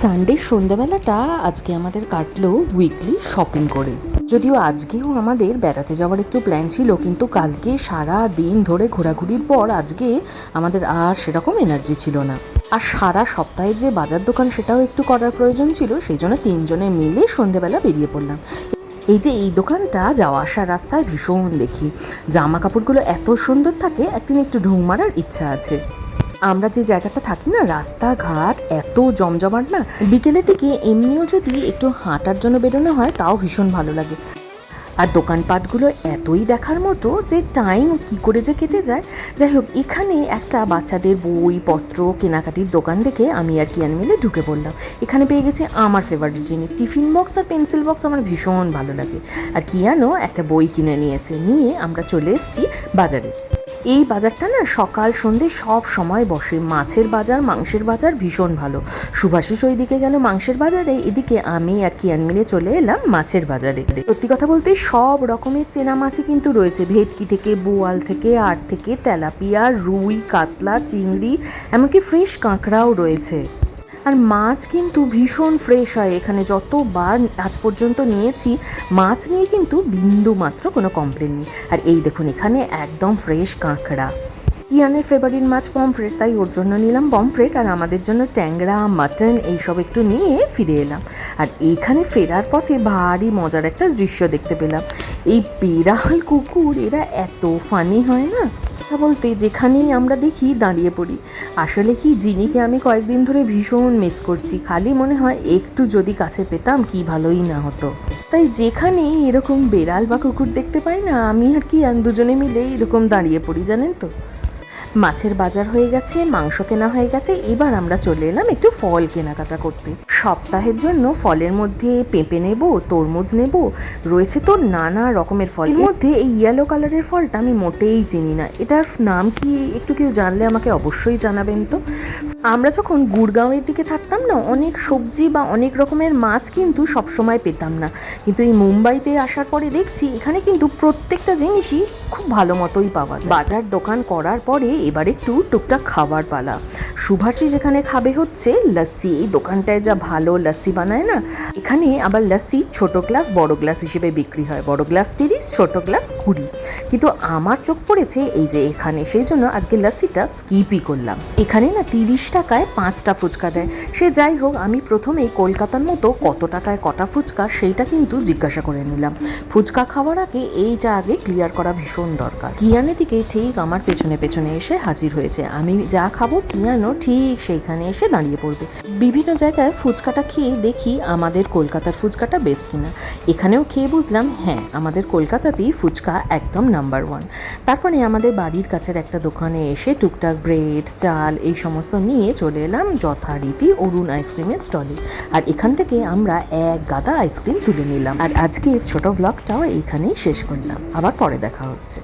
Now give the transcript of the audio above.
Sunday সন্ধ্যাবেলাটা আজকে আমাদের কাটলো উইকলি শপিং করে। যদিও আজকেও আমাদের বেড়াতে যাওয়ার একটু প্ল্যান ছিল, কিন্তু কালকে সারা দিন ধরে ঘোরাঘুরির পর আজকে আমাদের আর সেরকম এনার্জি ছিল না। আর সারা সপ্তাহের যে বাজার দোকান সেটাও একটু করার প্রয়োজন ছিল, সেই জন্য তিনজনে মিলে সন্ধেবেলা বেরিয়ে পড়লাম। এই যে এই দোকানটা যাওয়া আসার রাস্তায় ভীষণ দেখি। জামা কাপড়গুলো এত সুন্দর থাকে, একদিন একটু ঢুঁ মারার ইচ্ছা আছে। আমরা যে জায়গাটা থাকি না, রাস্তাঘাট এত জমজমাট না বিকেলের দিকে এমনিও যদি একটু হাঁটার জন্য বেরোনো হয়, তাও ভীষণ ভালো লাগে। আর দোকানপাটগুলো এতই দেখার মতো যে টাইম কি করে যে কেটে যায়। যাই হোক, এখানে একটা বাচ্চাদের বই, পত্র, কেনাকাটির দোকান দেখে আমি আর কিয়ান মিলে ঢুকে পড়লাম। এখানে পেয়ে গেছি আমার ফেভারিট জিনিস। টিফিন বক্স আর পেন্সিল বক্স আমার ভীষণ ভালো লাগে। আর কিয়ানও একটা বই কিনে নিয়েছে। নিয়ে আমরা চলে এসেছি বাজারে। এই বাজারটা না সকাল সন্ধে সব সময় বসে। মাছের বাজার, মাংসের বাজার ভীষণ ভালো। সুভাষিস ওইদিকে গেল মাংসের বাজারে, এদিকে আমি আর কিয়ান মিলে চলে এলাম মাছের বাজারে। সত্যি কথা বলতে সব রকমের চেনা মাছই কিন্তু রয়েছে। ভেটকি থেকে, বোয়াল থেকে আর থেকে, তেলাপিয়া, রুই, কাতলা, চিংড়ি, এমনকি ফ্রেশ কাঁকড়াও রয়েছে। আর মাছ কিন্তু ভীষণ ফ্রেশ হয়। এখানে যতবার আজ পর্যন্ত নিয়েছি, মাছ নিয়ে কিন্তু বিন্দু মাত্র কোনো কমপ্লেন নেই। আর এই দেখুন, এখানে একদম ফ্রেশ কাঁকড়া। কিয়ানের ফেভারিট মাছ পমফ্রেট তাই ওর জন্য নিলাম পমফ্রেট আর আমাদের জন্য ট্যাংরা মাটন এইসব একটু নিয়ে ফিরে এলাম। আর এইখানে ফেরার পথে ভারী মজার একটা দৃশ্য দেখতে পেলাম। এই বিড়াল কুকুর, এরা এত ফানি হয় না? কথা বলতে যেখানেই আমরা দেখি দাঁড়িয়ে পড়ি। আসলে কি, জিনিকে আমি কয়েকদিন ধরে ভীষণ মিস করছি। খালি মনে হয় একটু যদি কাছে পেতাম কি ভালোই না হতো। তাই যেখানেই এরকম বেড়াল বা কুকুর দেখতে পাই না, আমি আর কি দুজনে মিলে এরকম দাঁড়িয়ে পড়ি, জানেন তো? মাছের বাজার হয়ে গেছে, মাংস কেনা হয়ে গেছে, এবার আমরা চলে এলাম একটু ফল কেনাকাটা করতে। সপ্তাহের জন্য ফলের মধ্যে পেঁপে নেব তরমুজ নেব রয়েছে তো নানা রকমের ফল। এর মধ্যে এই ইয়েলো কালারের ফলটা আমি মোটেই চিনি না। এটার নাম কি একটু কেউ জানলে আমাকে অবশ্যই জানাবেন তো। আমরা যখন গুড়গাঁওয়ের দিকে থাকতাম না অনেক সবজি বা অনেক রকমের মাছ কিন্তু সবসময় পেতাম না। কিন্তু এই মুম্বাইতে আসার পরে দেখছি এখানে কিন্তু প্রত্যেকটা জিনিসই খুব ভালো মতোই পাওয়া যায়। বাজার দোকান করার পরে এবার একটু টুকটাক খাবার পালা। সুভাষী যেখানে খাবে হচ্ছে লস্যি এই দোকানটায় যা ভালো লস্যি বানায় না? এখানে আবার লস্যি ছোট গ্লাস, বড় গ্লাস হিসেবে বিক্রি হয়। বড় গ্লাস তিরিশ, ছোট গ্লাস কুড়ি। কিন্তু আমার চোখ পড়েছে এই যে এখানে। সেই জন্য আজকে লস্যিটা স্কিপই করলাম। এখানে না তিরিশ টাকায় পাঁচটা ফুচকা দেয়। সে যাই হোক, আমি প্রথমেই কলকাতার মতো কত টাকায় কটা ফুচকা সেইটা কিন্তু জিজ্ঞাসা করে নিলাম। ফুচকা খাওয়ার আগে এইটা আগে ক্লিয়ার করা ভীষণ দরকার। কিয়ানের দিকে ঠিক আমার পেছনে পেছনে এসে হাজির হয়েছে। আমি যা খাব কিয়ানো ঠিক সেইখানে এসে দাঁড়িয়ে পড়বে। বিভিন্ন জায়গায় ফুচকাটা খেয়ে দেখি আমাদের কলকাতার ফুচকাটা বেস্ট কিনা। এখানেও খেয়ে বুঝলাম হ্যাঁ আমাদের কলকাতাতেই ফুচকা একদম নাম্বার ওয়ান তারপরে আমাদের বাড়ির কাছের একটা দোকানে এসে টুকটাক ব্রেড চাল এই সমস্ত নিয়ে চলে এলাম যথারীতি অরুণ আইসক্রিমের স্টলে আর এখান থেকে আমরা এক গাদা আইসক্রিম তুলে নিলাম। আর আজকে ছোট ব্লগটাও এইখানেই শেষ করলাম। আবার পরে দেখা হচ্ছে।